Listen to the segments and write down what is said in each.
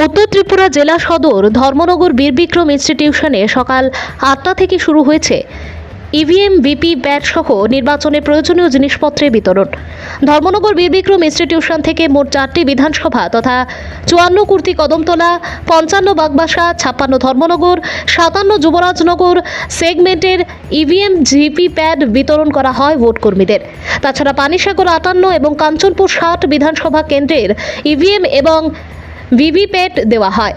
উত্তর ত্রিপুরা জেলা সদর ধর্মনগর বীরবিক্রম ইনস্টিটিউশনে সকাল আটটা থেকে শুরু হয়েছে। ইভিএম ভিপি ব্যাট সহ নির্বাচনে প্রয়োজনীয় জিনিসপত্রের বিতরণ। ধর্মনগর বীরবিক্রম ইনস্টিটিউশন থেকে মোট চারটি বিধানসভা তথা চুয়ান্ন কুর্তি কদমতলা, পঞ্চান্ন বাগবাসা, ছাপ্পান্ন ধর্মনগর, সাতান্ন যুবরাজনগর সেগমেন্টের ইভিএম জিপি প্যাড বিতরণ করা হয় ভোট কর্মীদের তাছাড়া পানিসাগর আটান্ন এবং কাঞ্চনপুর ষাট বিধানসভা কেন্দ্রের ইভিএম এবং ভিভিপ্যাট দেওয়া হয়।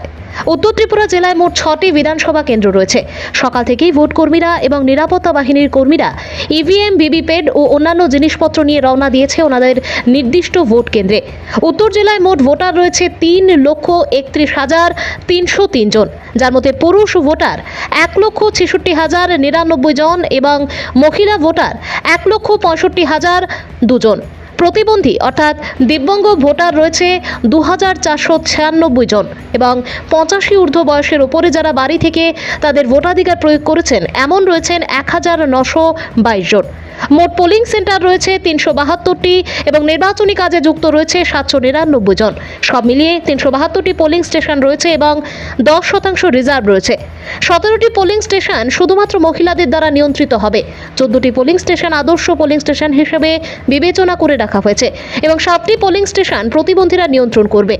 উত্তর ত্রিপুরা জেলায় মোট ছটি বিধানসভা কেন্দ্র রয়েছে। সকাল থেকেই ভোট কর্মীরা এবং নিরাপত্তা বাহিনীর কর্মীরা ইভিএম, ভিভিপ্যাট ও অন্যান্য জিনিসপত্র নিয়ে রওনা দিয়েছে ওনাদের নির্দিষ্ট ভোট কেন্দ্রে। উত্তর জেলায় মোট ভোটার রয়েছে তিন লক্ষ একত্রিশ হাজার তিনশো তিনজন যার মধ্যে পুরুষ ভোটার এক লক্ষ ছেষট্টি হাজার নিরানব্বই জন এবং মহিলা ভোটার এক লক্ষ পঁয়ষট্টি হাজার দুজন। প্রতিবন্ধী, অর্থাৎ দিব্যাঙ্গ ভোটার রয়েছে দু হাজার চারশো ছিয়ানব্বই জন এবং পঁচাশি ঊর্ধ্ব বয়সের ওপরে যারা বাড়ি থেকে তাদের ভোটাধিকার প্রয়োগ করেছেন, এমন রয়েছেন এক হাজার নশো বাইশ জন। মোট পোলিং সেন্টার রয়েছে তিনশো বাহাত্তরটি এবং নির্বাচনী কাজে যুক্ত রয়েছে সাতশো নিরানব্বই জন। সব মিলিয়ে তিনশো বাহাত্তরটি পোলিং স্টেশন রয়েছে এবং দশ শতাংশ রিজার্ভ রয়েছে। সতেরোটি পোলিং স্টেশন শুধুমাত্র মহিলাদের দ্বারা নিয়ন্ত্রিত হবে। চোদ্দটি পোলিং স্টেশন আদর্শ পোলিং স্টেশন হিসেবে বিবেচনা করে রাখা হয়েছে এবং সাতটি পোলিং স্টেশন প্রতিবন্ধীরা নিয়ন্ত্রণ করবে।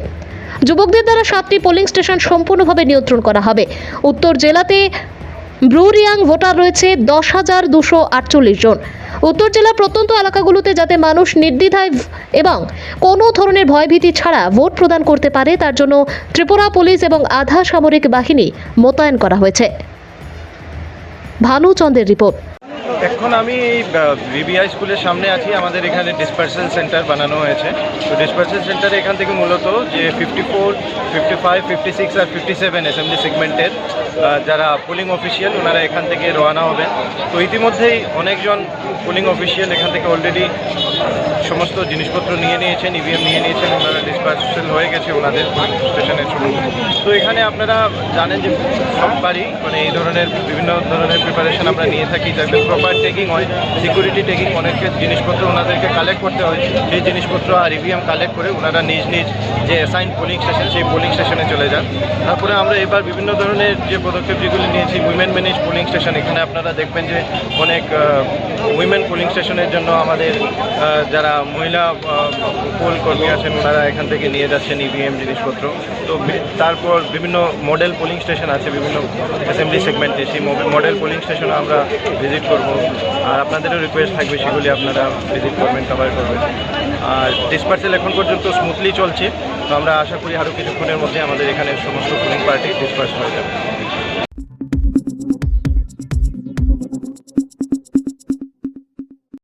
যুবকদের দ্বারা সাতটি পোলিং স্টেশন সম্পূর্ণভাবে নিয়ন্ত্রণ করা হবে। উত্তর জেলাতে ব্রুরিয়াং ভোটার রয়েছে দশ হাজার দুশো আটচল্লিশ জন। উত্তর জেলা প্রত্যন্ত এলাকাগুলোতে যাতে মানুষ নির্দ্বিধায় এবং কোনো ধরনের ভয়ভীতি ছাড়া ভোট প্রদান করতে পারে, তার জন্য ত্রিপুরা পুলিশ এবং আধা সামরিক বাহিনী মোতায়েন করা হয়েছে। ভানুচন্দ্রের রিপোর্ট। এখন আমি ভিবিআই স্কুলের সামনে আছি। আমাদের এখানে ডিসপার্সেল সেন্টার বানানো হয়েছে। তো ডিসপার্সেল সেন্টারে এখান থেকে মূলত যে fifty four fifty five fifty six আর ফিফটি সেভেন অ্যাসেম্বলি সেগমেন্টের যারা পোলিং অফিসিয়াল ওনারা এখান থেকে রওনা হবেন। তো ইতিমধ্যেই অনেকজন পোলিং অফিসিয়াল এখান থেকে অলরেডি সমস্ত জিনিসপত্র নিয়ে নিয়েছেন ইভিএম নিয়ে নিয়েছেন, ওনারা ডিসপার্সেল হয়ে গেছে ওনাদের স্টেশনের থ্রু তো এখানে আপনারা জানেন যে সববারই মানে এই ধরনের বিভিন্ন ধরনের প্রিপারেশন আমরা নিয়ে থাকি যাতে প্রপার টেকিং হয় সিকিউরিটি টেকিং অনেক জিনিসপত্র ওনাদেরকে কালেক্ট করতে হয়। সেই জিনিসপত্র আর ইভিএম কালেক্ট করে ওনারা নিজ নিজ যে অ্যাসাইন পোলিং স্টেশন সেই পোলিং স্টেশনে চলে যান। তারপরে আমরা এবার বিভিন্ন ধরনের যে পদক্ষেপ যেগুলি নিয়েছি উইমেন ম্যানেজ পোলিং স্টেশন এখানে আপনারা দেখবেন যে অনেক উইমেন পোলিং স্টেশনের জন্য আমাদের যারা মহিলা পোল কর্মী আছেন, ওনারা এখান থেকে নিয়ে যাচ্ছেন ইভিএম জিনিসপত্র। তো তারপর বিভিন্ন মডেল পোলিং স্টেশন আছে, বিভিন্ন অ্যাসেম্বলি সেগমেন্টে সেই মডেল পোলিং স্টেশনে আমরা ভিজিট করব। আর আপনাদেরও রিকোয়েস্ট থাকবে সেগুলি আপনারা ভিজিট করবেন কভার করবেন। আর ডিসপার্সেল এখন পর্যন্ত স্মুথলি চলছে। তো আমরা আশা করি আরও কিছুক্ষণের মধ্যে আমাদের এখানে সমস্ত পুলিং পার্টি ডিসপার্স হয়ে যাবে।